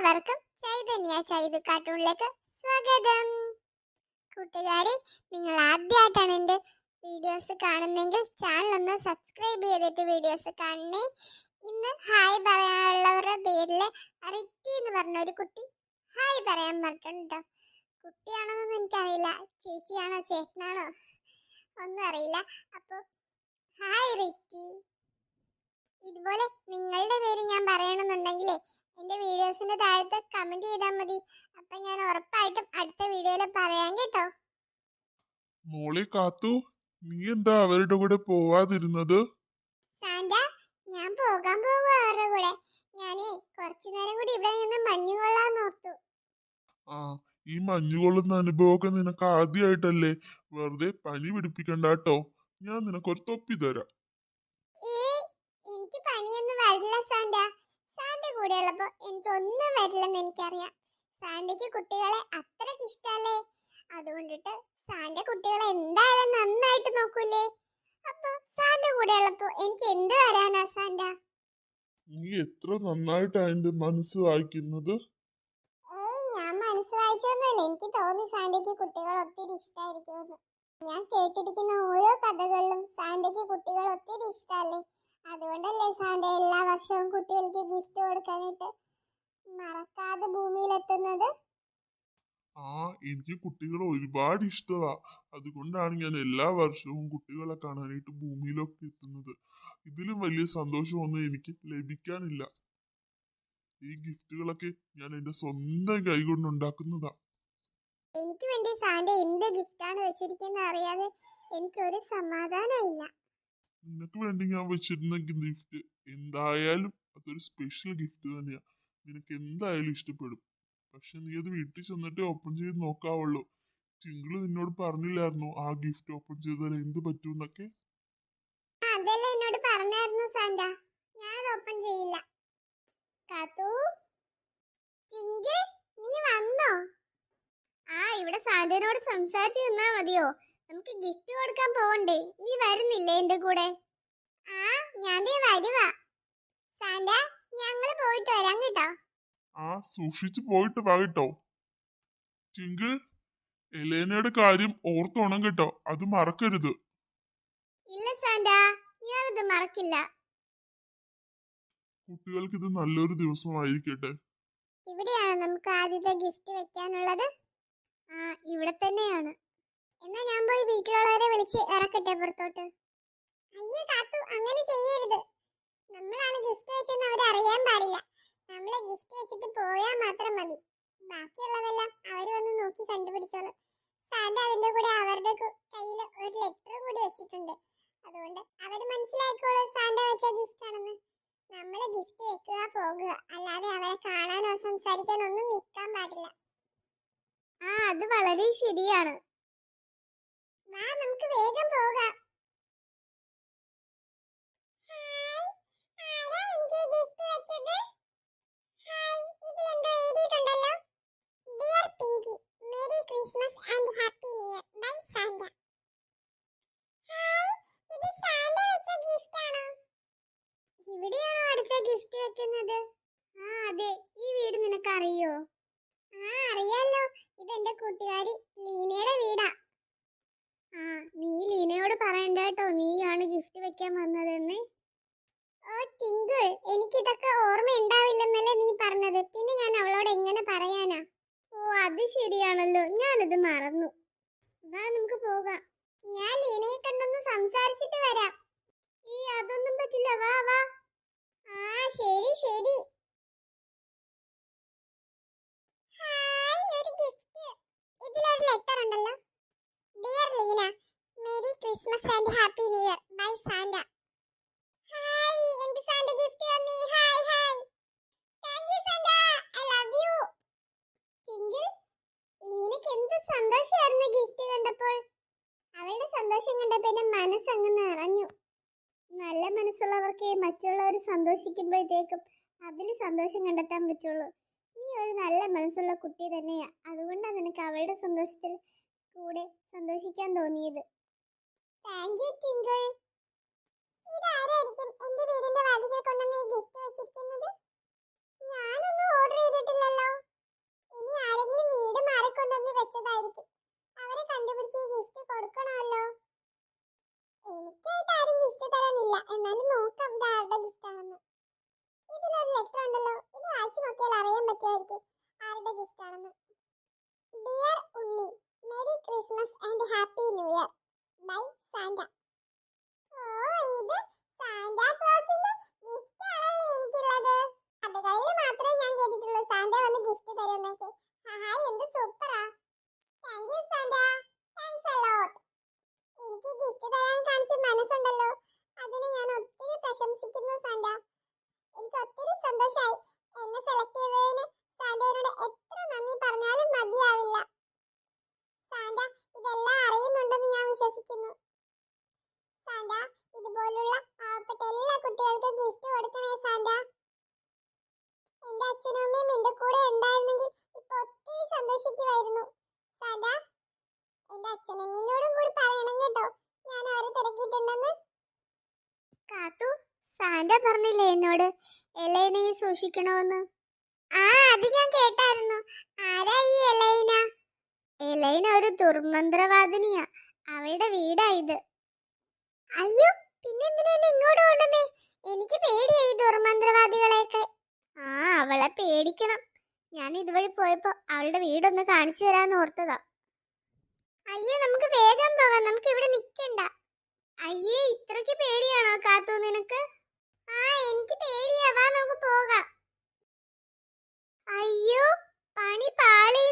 എല്ലാവർക്കും ചൈതന്യ ചൈതു കാർട്ടൂണിലേക്ക് സ്വാഗതം. കൂട്ടുകാരെ നിങ്ങൾ ആദ്യമായിട്ടാണ് എന്റെ വീഡിയോസ് കാണുന്നെങ്കിൽ ചാനൽ ഒന്ന് സബ്സ്ക്രൈബ് ചെയ്തിട്ട് വീഡിയോസ് കാണണേ. ഇന്ന് ഹായ് പറയാനുള്ളവരുടെ പേരിൽ റിറ്റി എന്ന് പറഞ്ഞ ഒരു കുട്ടി ഹായ് പറയാൻ പറഞ്ഞിട്ടുണ്ട്. കുട്ടിയാണോന്നൊന്നും എനിക്കറിയില്ല. ചേച്ചിയാണോ ചേട്ടനാണോ? ഒന്നും അറിയില്ല. അപ്പോൾ ഹായ് റിറ്റി ഇതുപോലെ നിങ്ങളുടെ പേര് ഞാൻ പറയണമെന്നുണ്ടെങ്കിലേ എന്റെ വീഡിയോസിന്റെ താഴത്ത് കമന്റ് ചെയ്താൽ മതി. അപ്പം ഞാൻ ഉറപ്പായിട്ടും അടുത്ത വീഡിയോയിൽ പറയാം കേട്ടോ. മോളെ കാത്തു. നീ എന്താ അവരുടെ കൂടെ പോവാതിരുന്നത്? സാന്റ ഞാൻ പോകാൻ പോകുക അവരുടെ കൂടെ. ഞാനേ കുറച്ചു നേരം കൂടി ഇവിടെ നിന്ന് മഞ്ഞു കൊള്ളാൻ നോർത്തു. ആ ഈ മഞ്ഞുകൊള്ളുന്ന അനുഭവമൊക്കെ നിനക്ക് ആദ്യമായിട്ടല്ലേ വെറുതെ പനി പിടിപ്പിക്കണ്ട കേട്ടോ. ഞാൻ നിനക്കൊരു തൊപ്പി തരാം ഏയ് എനിക്ക് പനിയൊന്നും വരില്ല സാന്റ ഒന്നും എനിക്കൊന്നും വരില്ലെന്ന് എനിക്കറിയാം. സാന്റയ്ക്ക് കുട്ടികളെ അത്രയ്ക്ക് ഇഷ്ടല്ലേ? അതുകൊണ്ടിട്ട് സാന്റ കുട്ടികളെ എന്തായാലും നന്നായിട്ട് നോക്കൂലേ? അപ്പൊ സാന്റ കൂടെ ഉള്ളപ്പോ എനിക്ക് എന്ത് വരാനാ സാന്റ? നീ എത്ര നന്നായിട്ട് അതിന്റെ മനസ്സ് വായിക്കുന്നത്? ഏയ് ഞാൻ മനസ്സ് വായിച്ചൊന്നുമില്ല. എനിക്ക് തോന്നി സാന്റയ്ക്ക് കുട്ടികൾ ഒത്തിരി ഇഷ്ടമായിരിക്കുമെന്ന് ഞാൻ കേട്ടിരിക്കുന്ന ഓരോ കഥകളിലും സാന്റയ്ക്ക് കുട്ടികൾ ഒത്തിരി ഇഷ്ടമല്ലേ അതുകൊണ്ടല്ലേ സാന്റ എല്ലാ വർഷവും കുട്ടികൾക്ക് ഗിഫ്റ്റ് കൊടുക്കാനായിട്ട് മറക്കാതെ ഭൂമിയിലെത്തുന്നത്? ആ എനിക്ക് കുട്ടികളെ ഒരുപാട് ഇഷ്ടമാ അതുകൊണ്ടാണ് ഞാൻ എല്ലാ വർഷവും കുട്ടികളെ കാണാനായിട്ട് ഭൂമിയിലൊക്കെ എത്തുന്നത്. ഇതിലും വലിയ സന്തോഷമൊന്നും എനിക്ക് ലഭിക്കാനില്ല. ഈ ഗിഫ്റ്റുകളൊക്കെ ഞാൻ എന്റെ സ്വന്തം കൈകൊണ്ട് ഉണ്ടാക്കുന്നതാ. എനിക്ക് വേണ്ടി സാന്റ എന്ത് ഗിഫ്റ്റാണ് വെച്ചിരിക്കുന്നത് അറിയാതെ എനിക്കൊരു സമാധാനമില്ല നിനക്ക് വേണ്ടി ഞാൻ വെച്ചിരുന്ന ഗിഫ്റ്റ് എന്തായാലും അതൊരു സ്പെഷ്യൽ ഗിഫ്റ്റ് തന്നെയാ. നിനക്ക് എന്തായാലും ഇഷ്ടപ്പെടും. പക്ഷെ നീ അത് വീട്ടിൽ ചെന്നിട്ട് ഓപ്പൺ ചെയ്ത് നോക്കാവുള്ളൂ. ചിങ്കിൾ നിന്നോട് പറഞ്ഞില്ലായിരുന്നു ആ ഗിഫ്റ്റ് ഓപ്പൺ ചെയ്താൽ എന്ത് പറ്റൂന്നൊക്കെ? ഞാൻ ചെയ്യില്ല. നീ വന്നോ? ആ ഇവിടെ സാന്റനോട് സംസാരിച്ചു നിന്നാ മതിയോ? നമുക്ക് ഗിഫ്റ്റ് കൊടുക്കാൻ പോവണ്ടേ? നീ വരുന്നില്ലേ എന്റെ കൂടെ? ആ ഞാൻ ദേ വരുവാ. സാന്റ ഞങ്ങൾ പോയിട്ട് വരാം കേട്ടോ. ആ സൂക്ഷിച്ചു പോയിട്ട് വാ കേട്ടോ. ചിങ്കിൾ എലേനയുടെ കാര്യം ഓർത്തോണം കേട്ടോ. അത് മറക്കരുത്. ഇല്ല സാന്റ ഞാനത് മറക്കില്ല. കുട്ടികൾക്ക് ഇത് നല്ലൊരു ദിവസമായിരിക്കട്ടെ. ഇവിടെയാണ് നമുക്ക് ആദ്യത്തെ ഗിഫ്റ്റ് വെക്കാനുള്ളത് ആ ഇവിടെ തന്നെയാണ് എന്നാ ഞാൻ പോയി വീട്ടിലുള്ളവരെ വിളിച്ച് ഇറക്കട്ടെ പുറത്തോട്ട്. അയ്യോ കാത്തു അങ്ങനെ ചെയ്യരുത്. നമ്മളാണ് ഗിഫ്റ്റ് വെച്ചെന്ന് അവർ അറിയാൻ പാടില്ല. നമ്മളെ ഗിഫ്റ്റ് വെച്ചിട്ട് പോയാൽ മാത്രം മതി. ബാക്കിയുള്ളതെല്ലാം അവർ വന്ന് നോക്കി കണ്ടുപിടിച്ചോളും. സാന്റ അതിന്റെ കൂടെ അവരുടെ കയ്യിൽ ഒരു ലെറ്റർ കൂടി വെച്ചിട്ടുണ്ട്. അതുകൊണ്ട് അവർ മനസ്സിലാക്കിക്കോളും സാന്റ വെച്ച ഗിഫ്റ്റ് ആണെന്ന്. നമ്മൾ ഗിഫ്റ്റ് വെക്കുക പോകുക. അല്ലാതെ അവരെ കാണാനോ സംസാരിക്കാനോ ഒന്നും നിൽക്കാൻ പാടില്ല. ആ അത് വളരെ ശരിയാണ്. വാ നമുക്ക് വേഗം പോകാം. ഇത്? ഇവിടെയാണോ അടുത്ത ഗിഫ്റ്റ് വെക്കുന്നത്? ആ അതെ ഈ വീട് നിനക്ക് ആ അറിയാലോ. ഇതെന്റെ കൂട്ടുകാരി ലീനയുടെ വീടാ. നീ ലീനയോട് പറയണ്ട നീയാണ് ഗിഫ്റ്റ് വെക്കാൻ വന്നതെന്ന്. ഓ ടിങ്കിൾ എനിക്കിതൊക്കെ ഓർമ്മ ഉണ്ടാവില്ലെന്നല്ലേ നീ പറഞ്ഞത്. പിന്നെ ഞാൻ അവളോട് എങ്ങനെ പറയാനാ? ഓ അത് ശരിയാണല്ലോ. ഞാനത് മറന്നു. വാ നമുക്ക് പോകാം. ഞാൻ ലീനയെ കണ്ടൊന്ന് സംസാരിച്ചിട്ട് വരാം. ഈ അതൊന്നും പറ്റില്ല. വാ വാ. ആ ശരി ശരി ഹായ് ഒരു ഗിഫ്റ്റ് ഇതിലൊരു ലെറ്റർ ഉണ്ടല്ലോ dear Leena merry Christmas and happy new year by Santa hi എനിക്ക് Santa gift തന്നി hi hi thank you Santa I love you ചിങ്കിൾ ലീനയ്ക്ക് എന്ത് സന്തോഷമായിരുന്നു ഗിഫ്റ്റ് കണ്ടപ്പോൾ? അവളുടെ സന്തോഷം കണ്ടപ്പോൾ എന്റെ മനസ്സങ്ങ് നിറഞ്ഞു. നല്ല മനസ്സുള്ളവർക്ക് മറ്റുള്ളവർ സന്തോഷിക്കുമ്പോഴത്തേക്കും അതിൽ സന്തോഷം കണ്ടെത്താൻ പറ്റുള്ളൂ. നീ ഒരു നല്ല മനസ്സുള്ള കുട്ടി തന്നെയാ. അതുകൊണ്ടാണ് നിനക്ക് അവളുടെ സന്തോഷത്തിൽ കൂടെ സന്തോഷിക്കാൻ തോന്നിയത്. താങ്ക് യു ടിങ്കിൾ ഇതാരായിരിക്കും എന്റെ വീടിന്റെ വാതിലിൽ കൊണ്ടുവന്ന് ഈ ഗിഫ്റ്റ് വെച്ചിരിക്കുന്നത്? ഞാനൊന്നും ലെറ്റർ ഉണ്ടല്ലോ. ഇത് വായിച്ചു നോക്കിയാൽ അറിയാൻ പറ്റുമായിരിക്കും ആരുടെ ഗിഫ്റ്റ് ആണെന്ന്. Dear Unni merry Christmas and happy new year by Santa ഓ ഇത് സാന്റാ ക്ലോസിന്റെ ഗിഫ്റ്റ് ആണല്ലേ എനിക്കുള്ളത്. മാത്രമേ ഞാൻ കേട്ടിട്ടുള്ളൂ. സാന്റ വന്ന് ഗിഫ്റ്റ് തരുമെന്നൊക്കെ. ഹായ് എന്ത് സൂപ്പറാ thank you thanks a lot എനിക്ക് ഗിഫ്റ്റ് തരാൻ കാണിച്ച മനസ്സുണ്ടല്ലോ. അതിന് ഞാൻ ഒത്തിരി പ്രശംസിക്കുന്നു സാന്റ എനിക്ക് ഒത്തിരി സന്തോഷമായി എന്നെ സെലക്ട് ചെയ്തതിന് സാന്റയോട് എത്ര നന്ദി പറഞ്ഞാലും മതിയാവില്ല. സാന്റ ഇതെല്ലാം അറിയുന്നുണ്ടെന്ന് ഞാൻ വിശ്വസിക്കുന്നു. സാന്റ ഇതുപോലുള്ള പാവപ്പെട്ട എല്ലാ കുട്ടികൾക്കും ഗിഫ്റ്റ് കൊടുക്കണേ സാന്റ. എന്റെ അച്ഛനും അമ്മയും എന്റെ കൂടെ ഉണ്ടായിരുന്നെങ്കിൽ ഇപ്പൊ ഒത്തിരി സന്തോഷിക്കുമായിരുന്നു. സാന്റ എന്റെ അച്ഛനമ്മയോടും കൂടി പറയണം കേട്ടോ. ഞാൻ അവരെ തിരക്കിയിട്ടുണ്ടെന്ന്. കാത്തു സാന്റ പറഞ്ഞില്ലേ എന്നോട്? എലൈനയെ സൂക്ഷിക്കണമെന്ന് ആ അത് ഞാൻ കേട്ടായിരുന്നു. ആരാ ഈ എലൈന? എലൈന ഒരു ദുർമന്ത്രവാദിനിയാ. അവളുടെ വീടാ ഇത്. അയ്യോ പിന്നെ എന്തിനാ എന്നെ ഇങ്ങോട്ട് കൊണ്ടുവന്നേ? എനിക്ക് പേടിയായി ദുർമന്ത്രവാദികളെയൊക്കെ. ആ അവളെ പേടിക്കണം. ഞാൻ ഇതുവഴി പോയപ്പോ അവളുടെ വീടൊന്ന് കാണിച്ചു തരാന്ന് ഓർത്തതാ. അയ്യോ നമുക്ക് വേഗം പോകാം. നമുക്ക് ഇവിടെ നിൽക്കണ്ട അയ്യേ ഇത്രക്ക് പേടിയാണോ കാത്തു നിനക്ക്? ആ എനിക്ക് പേടിയാവാ നമുക്ക് പോകാം. അയ്യോ പണി പാളി